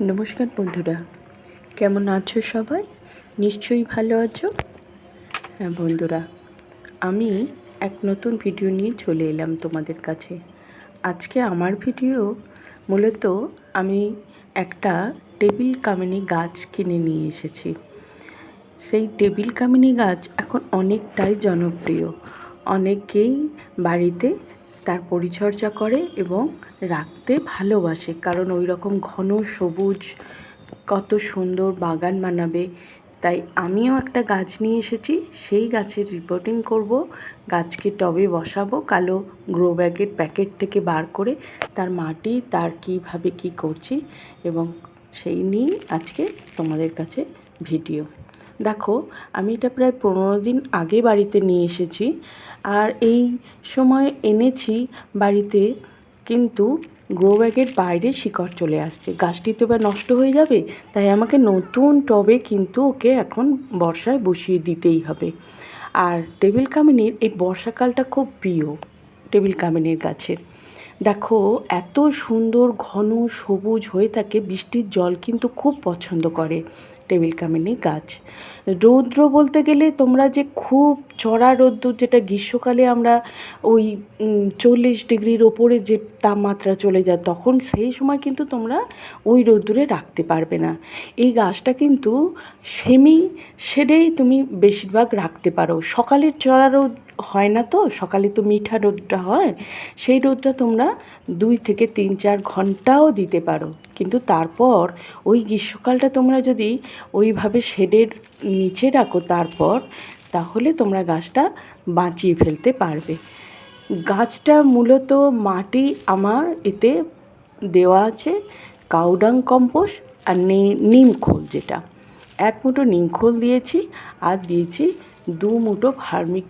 নমস্কার বন্ধুরা। কেমন আছো সবাই? নিশ্চয়ই ভালো আছো? হ্যাঁ বন্ধুরা, আমি এক নতুন ভিডিও নিয়ে চলে এলাম তোমাদের কাছে। আজকে আমার ভিডিও মূলত আমি একটা টেবিল কামিনী গাছ কিনে নিয়ে এসেছি। সেই টেবিল কামিনী গাছ এখন অনেকটাই জনপ্রিয়। অনেকেই বাড়িতে তার পরিচর্যা করে এবং রাখতে ভালোবাসে। কারণ ওই রকম ঘন সবুজ, কত সুন্দর বাগান বানাবে। তাই আমিও একটা গাছ নিয়ে এসেছি, সেই গাছের রিপোর্টিং করব। গাছকে টবে বসাবো, কালো গ্রো ব্যাগের প্যাকেট থেকে বার করে তার মাটি, তার কীভাবে কি করছি এবং সেই নিয়ে আজকে তোমাদের কাছে ভিডিও দেখো, আমি এটা প্রায় পনেরো দিন আগে বাড়িতে নিয়ে এসেছি। আর এই সময় এনেছি বাড়িতে, কিন্তু গ্রো ব্যাগের বাইরে শিকড় চলে আসছে। গাছটি তো এবার নষ্ট হয়ে যাবে, তাই আমাকে নতুন টবে কিন্তু ওকে এখন বর্ষায় বসিয়ে দিতেই হবে। আর টেবিল কামিনীর, এই বর্ষাকালটা খুব প্রিয় টেবিল কামিনীর গাছের দেখো, এত সুন্দর ঘন সবুজ হয়ে থাকে, বৃষ্টির জল কিন্তু খুব পছন্দ করে। টেবিল কামিনী গাছ। রৌদ্র বলতে গেলে তোমরা যে খুব চড়া রোদ্দুর, যেটা গ্রীষ্মকালে আমরা ওই চল্লিশ ডিগ্রির ওপরে যে তাপমাত্রা চলে যায়, তখন সেই সময় কিন্তু তোমরা ওই রোদ্দুরে রাখতে পারবে না। এই গাছটা কিন্তু সেমি শেডেই তুমি বেশিরভাগ রাখতে পারো। সকালের চড়া রোদ হয় না তো, সকালে তো মিঠা রোদটা হয়, সেই রোদটা তোমরা দুই থেকে তিন চার ঘন্টাও দিতে পারো। কিন্তু তারপর ওই গ্রীষ্মকালটা তোমরা যদি ওইভাবে শেডের নিচে রাখো তারপর, তাহলে তোমরা গাছটা বাঁচিয়ে ফেলতে পারবে। গাছটা মূলত মাটি আমার এতে দেওয়া আছে, কাউডাং কম্পোস্ট আর নিম খোল যেটা। এক মুঠো নিম খোল দিয়েছি আর দিয়েছি দু মুঠো ভার্মিক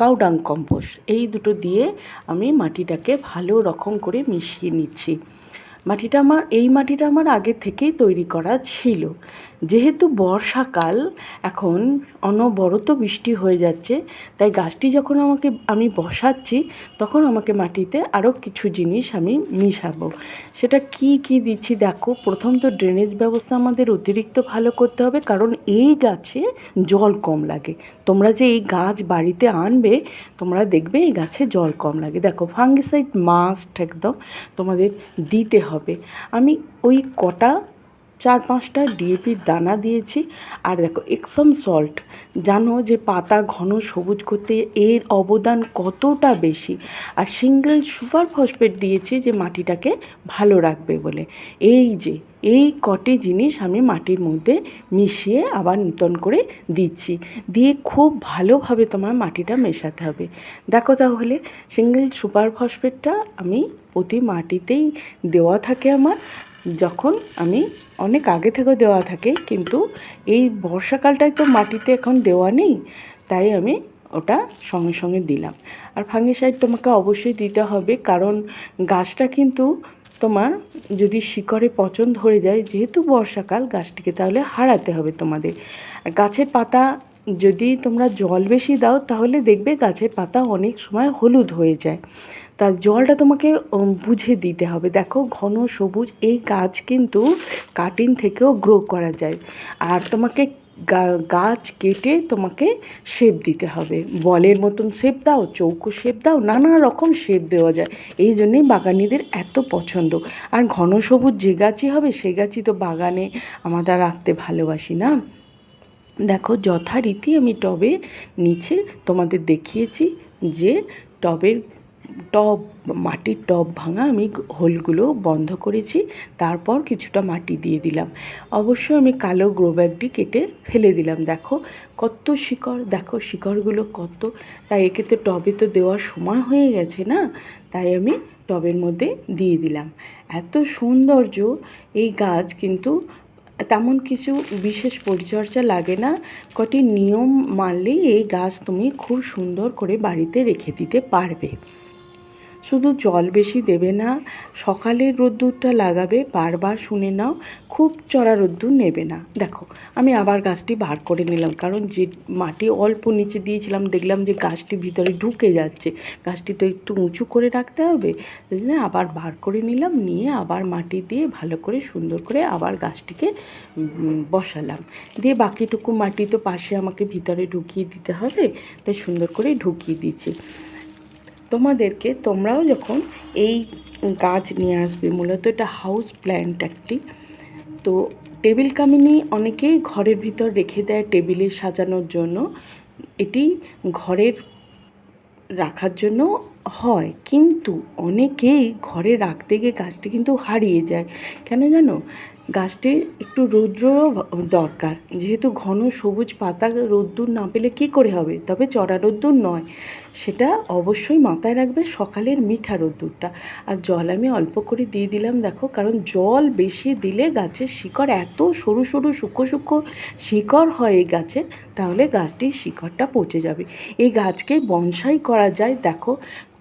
কাউডাং কম্পোস্ট। এই দুটো দিয়ে আমি মাটিটাকে ভালো রকম করে মিশিয়ে নিচ্ছি। মাটিটা আমার, এই মাটিটা আমার আগে থেকেই তৈরি করা ছিল। যেহেতু বর্ষাকাল, এখন অনবরত বৃষ্টি হয়ে যাচ্ছে, তাই গাছটি যখন আমাকে, আমি বসাচ্ছি, তখন আমাকে মাটিতে আরও কিছু জিনিস আমি মিশাবো। সেটা কি কি দিচ্ছি দেখো, প্রথম তো ড্রেনেজ ব্যবস্থা আমাদের অতিরিক্ত ভালো করতে হবে, কারণ এই গাছে জল কম লাগে। তোমরা যে এই গাছ বাড়িতে আনবে, তোমরা দেখবে এই গাছে জল কম লাগে। দেখো ফাঙ্গিসাইড মাস্ট একদম তোমাদের দিতে হবে। আমি ওই কটা চার পাঁচটা ডিএপির দানা দিয়েছি। আর দেখো এক্সম সল্ট জানো যে পাতা ঘন সবুজ করতে এর অবদান কতটা বেশি? আর সিঙ্গেল সুপার ফসফেট দিয়েছি যে মাটিটাকে ভালো রাখবে বলে। এই যে, এই কটি জিনিস আমি মাটির মধ্যে মিশিয়ে আবার নূতন করে দিচ্ছি। দিয়ে খুব ভালোভাবে তোমার মাটিটা মেশাতে হবে। দেখো তাহলে সিঙ্গেল সুপার ফসফেটটা আমি প্রতি মাটিতেই দেওয়া থাকে আমার। যখন আমি অনেক আগে থেকেও দেওয়া থাকে, কিন্তু এই বর্ষাকালটায় তো মাটিতে এখন দেওয়া নেই, তাই আমি ওটা সঙ্গে সঙ্গে দিলাম। আর ফাঙ্গিসাইড তোমাকে অবশ্যই দিতে হবে, কারণ গাছটা কিন্তু তোমার যদি শিকড়ে পচন ধরে যায়, যেহেতু বর্ষাকাল, গাছটিকে তাহলে হারাতে হবে তোমাদের। আর গাছের পাতা যদি তোমরা জল বেশি দাও, তাহলে দেখবে গাছের পাতা অনেক সময় হলুদ হয়ে যায়। তার জলটা তোমাকে বুঝে দিতে হবে। দেখো, ঘন সবুজ, এই গাছ কিন্তু কাটিং থেকেও গ্রো করা যায়। আর তোমাকে গাছ কেটে তোমাকে শেপ দিতে হবে। বলের মতন শেপ দাও, চৌকো শেপ দাও, নানা রকম শেপ দেওয়া যায়। এই জন্যেই বাগানিদের এত পছন্দ। আর ঘন সবুজ যে গাছই হবে, সে গাছই তো বাগানে আমরা রাখতে ভালোবাসি না। দেখো, যথারীতি আমি টবে নিচে তোমাদের দেখিয়েছি যে টবের টব, মাটির টব ভাঙা আমি হোলগুলো বন্ধ করেছি, তারপর কিছুটা মাটি দিয়ে দিলাম। অবশ্যই আমি কালো গ্রো ব্যাগটি কেটে ফেলে দিলাম, দেখো কত শিকড়, দেখো শিকড়গুলো কত, তাই একে তো টবে তো দেওয়ার সময় হয়ে গেছে না? তাই আমি টবের মধ্যে দিয়ে দিলাম। এত সৌন্দর্য, এই গাছ কিন্তু তেমন কিছু বিশেষ পরিচর্যা লাগে না। কটি নিয়ম মানলেই এই গাছ তুমি খুব সুন্দর করে বাড়িতে রেখে দিতে পারবে। শুধু জল বেশি দেবে না, সকালের রোদ্দুরটা লাগাবে, বারবার শুনে নাও, খুব চড়া রোদ্দুর নেবে না। দেখো, আমি আবার গাছটি বার করে নিলাম, কারণ যে মাটি অল্প নিচে দিয়েছিলাম, দেখলাম যে গাছটি ভিতরে ঢুকে যাচ্ছে। গাছটি তো একটু উঁচু করে রাখতে হবে আবার বার করে নিলাম, নিয়ে আবার মাটি দিয়ে ভালো করে সুন্দর করে আবার গাছটিকে বসালাম। দিয়ে বাকিটুকু মাটি তো পাশে আমাকে ভিতরে ঢুকিয়ে দিতে হবে, তাই সুন্দর করে ঢুকিয়ে দিচ্ছি তোমাদেরকে তোমরাও যখন এই গাছ নিয়ে আসবে, মূলত এটা হাউস প্ল্যান্ট একটি, তো টেবিল কামিনি অনেকেই ঘরের ভিতর রেখে দেয় টেবিলে সাজানোর জন্য। এটি ঘরের রাখার জন্য হয়, কিন্তু অনেকেই ঘরে রাখতে গিয়ে গাছটি কিন্তু হারিয়ে যায়। কেন জানো? গাছটির একটু রৌদ্রও দরকার। যেহেতু ঘন সবুজ পাতা রোদ্দুর না পেলে কী করে হবে? তবে চড়া রোদ্দুর নয়। সেটা অবশ্যই মাথায় রাখবে সকালের মিঠা রোদ্দুরটা। আর জল আমি অল্প করে দিয়ে দিলাম, দেখো, কারণ জল বেশি দিলে গাছের শিকড় এত সরু সরু সূক্ষ্ম সূক্ষ্ম শিকড় হয় এই গাছের তাহলে গাছটির শিকড়টা পচে যাবে। এই গাছকে বনসাই করা যায়, দেখো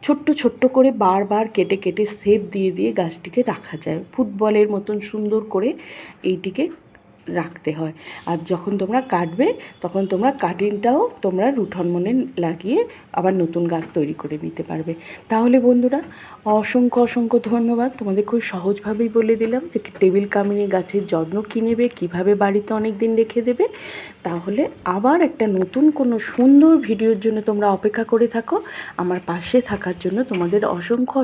ছোট্ট ছোট্ট করে বারবার কেটে কেটে সেপ দিয়ে দিয়ে গাছটিকে রাখা যায়। ফুটবলের মতন সুন্দর করে এইটিকে রাখতে হয়। আর যখন তোমরা কাটবে, তখন তোমরা কাটিংটাও তোমরা রুঠন মনে লাগিয়ে আবার নতুন গাছ তৈরি করে নিতে পারবে। তাহলে বন্ধুরা, অসংখ্য অসংখ্য ধন্যবাদ। তোমাদের খুব সহজভাবেই বলে দিলাম যে টেবিল কামিনী গাছের যত্ন কী নেবে, কীভাবে বাড়িতে অনেক দিন রেখে দেবে। তাহলে আবার একটা নতুন কোনো সুন্দর ভিডিওর জন্য তোমরা অপেক্ষা করে থাকো। আমার পাশে থাকার জন্য তোমাদের অসংখ্য